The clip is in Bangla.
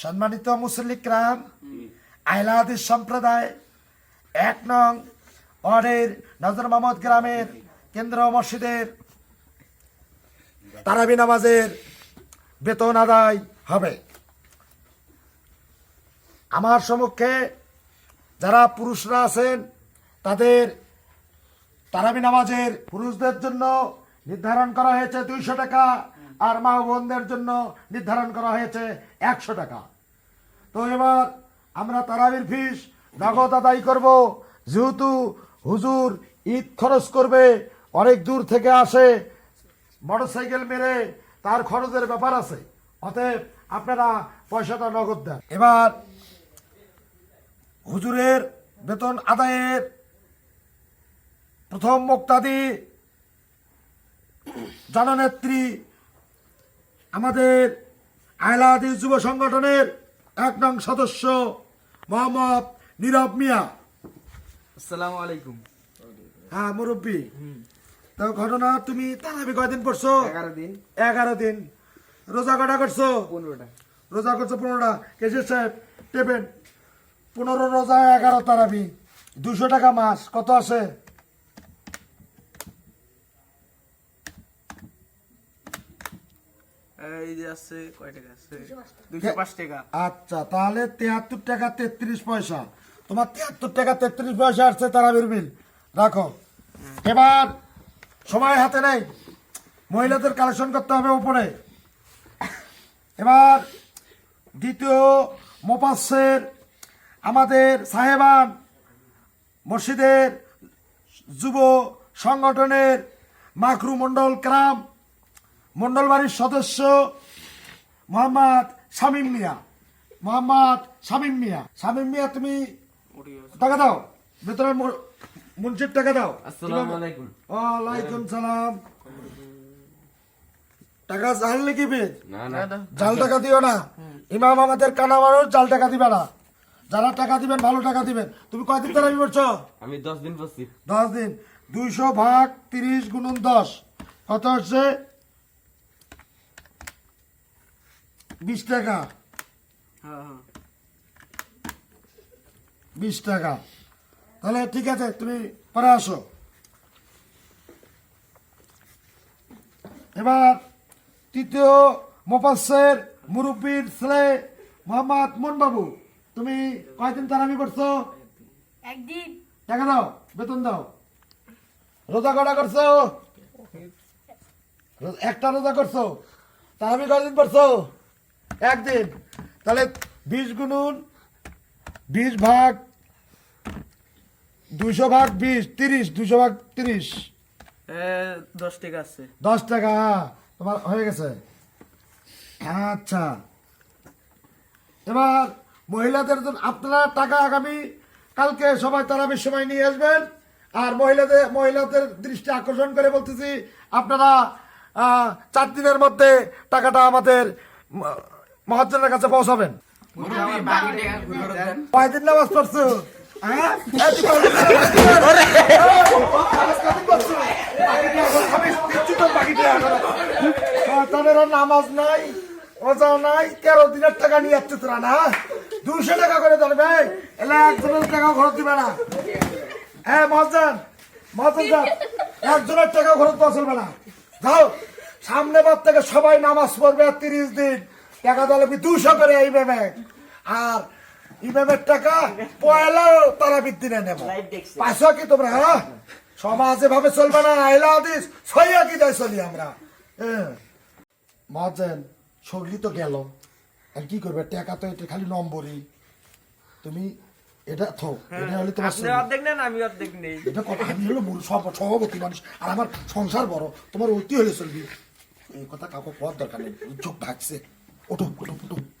সম্মানিত মুসলিকরাম আইলাহাদিস সম্প্রদায়, এক নং ওয়ার্ডের নজর মোহাম্মদ গ্রামের কেন্দ্র মসজিদের তারাবি নামাজের বেতন আদায় হবে। আমার সম্মুখে যারা পুরুষরা আছেন, তাদের তারাবি নামাজের পুরুষদের জন্য নির্ধারণ করা হয়েছে দুইশো টাকা আর মা বোনদের জন্য নির্ধারণ করা হয়েছে একশো টাকা। তো এবার আমরা তারাবির ফিস নগদ আদায় করব। যেহেতু হুজুর ঈদ খরচ করবে, অনেক দূর থেকে আসে, মোটরসাইকেল মেরে তার খরচের ব্যাপার আছে। অতএব আপনারা পয়সাটা নগদ দেন। এবার হুজুরের বেতন আদায়ের প্রথম মুক্তাদি জননেত্রী আমাদের আয়লাদি যুব সংগঠনের এক নং সদস্য মোহাম্মদ নীরব মিয়া। আসসালামু আলাইকুম। হ্যাঁ মুরব্বী। তো ঘটনা তুমি তারাবি কয়দিন পড়ছো? এগারো দিন। এগারো দিন। রোজা কটা করছ? পনেরোটা। রোজা করছ পনেরোটা। কেজি সাহেব টেবেন পনেরো রোজা এগারো তারাবি। দুশো টাকা মাস। কত আছে এই যে আছে কয় টাকা আছে? দুইশো পাঁচ টাকা। আচ্ছা তাহলে তিয়াত্তর টাকা তেত্রিশ পয়সা। তোমার তিয়াত্তর টাকা তেত্রিশ পয়সা আসছে তারাবির বিল। রাখো। এবার সময় হাতে নেই। মহিলাদের কালেকশন করতে হবে উপরে। এবার দ্বিতীয় মোপাসের আমাদের সাহেবান মসজিদের যুব সংগঠনের মাকরু মণ্ডল ক্রাম মণ্ডল বাড়ির সদস্য মোহাম্মদ শামীম মিয়া। মোহাম্মদ শামীম মিয়া। শামীম মিয়া তুমি টাকা দাও। ভেতরে মুন্সির টাকা দাও। আসসালামু ওয়ালাইকুম সালাম। টাকা জাল নাকি বেদ? না না। জাল টাকা দিও না। ইমাম আমাদের কানা মানুষ জাল টাকা দিবে না। যারা টাকা দিবেন ভালো টাকা দিবেন। তুমি কয়দিন তারাবি করছ আমি দশ দিন পড়ছি দশ দিন। দুইশো ভাগ তিরিশ গুণন দশ। কত হচ্ছে? বিশ টাকা। হ্যাঁ হ্যাঁ। বিশ টাকা। তাহলে ঠিক আছে তুমি পরে আসো। এবার তৃতীয় মোপাসের মুরব্বীর ছেলে মোহাম্মদ মনবাবু তুমি কয়দিন তারাবি করছ? একদিন। টাকা দাও বেতন দাও। রোজা কটা করছ? একটা রোজা করছ। তারাবি কয়দিন করছ? একদিন। তাহলে বিশ গুণুন বিশ ভাগ দুইশো ভাগ বিশ তিরিশ দুইশো ভাগ তিরিশ। দশ টাকা আছে। দশ টাকা তোমার হয়ে গেছে। আচ্ছা। এবার মহিলাদের জন্য আপনারা টাকা আগামী কালকে সবাই তারাবির সময় নিয়ে আসবেন। আর মহিলাদের মহিলাদের দৃষ্টি আকর্ষণ করে বলতেছি আপনারা আহ, চার দিনের মধ্যে টাকাটা আমাদের মহাজনের কাছে পৌঁছাবেন। কয়দিন নামাজ পড়ছো? নামাজ নাই ওজা নাই, তেরো দিনের টাকা নিয়ে যাচ্ছে তোরা, না? দুশো টাকা করে ধরবে এলে একজনের টাকা খরচ দিবে না। হ্যাঁ মহাজন মহাজন একজনের টাকা খরচ চলবে না। যাও, সামনে বার থেকে সবাই নামাজ পড়বে তিরিশ দিন। টাকা দলে দুশো করে এইভাবে আর ইমামের টাকা পয়লা তারা দিনে নেব। পাইছো কি তোমরা হ্যাঁ? সমাজ চলবে না আইলা হাদিস কি দেয় চলি আমরা? হ্যাঁ মহাজেন সগলি তো গেল। আর কি করবে? টাকা তো এটা খালি নম্বরই। তুমি এটা থো এটা হলে তোমার অর্ধেক নেন আমি অর্ধেক নেই। এটা কথা আমি হলো মূল সব- সভাপতি মানুষ আর আমার সংসার বড়। তোমার অতি হলে চলবি। এই কথা কাউকে কোয়ার দরকার নেই চোখ 我动我动我动。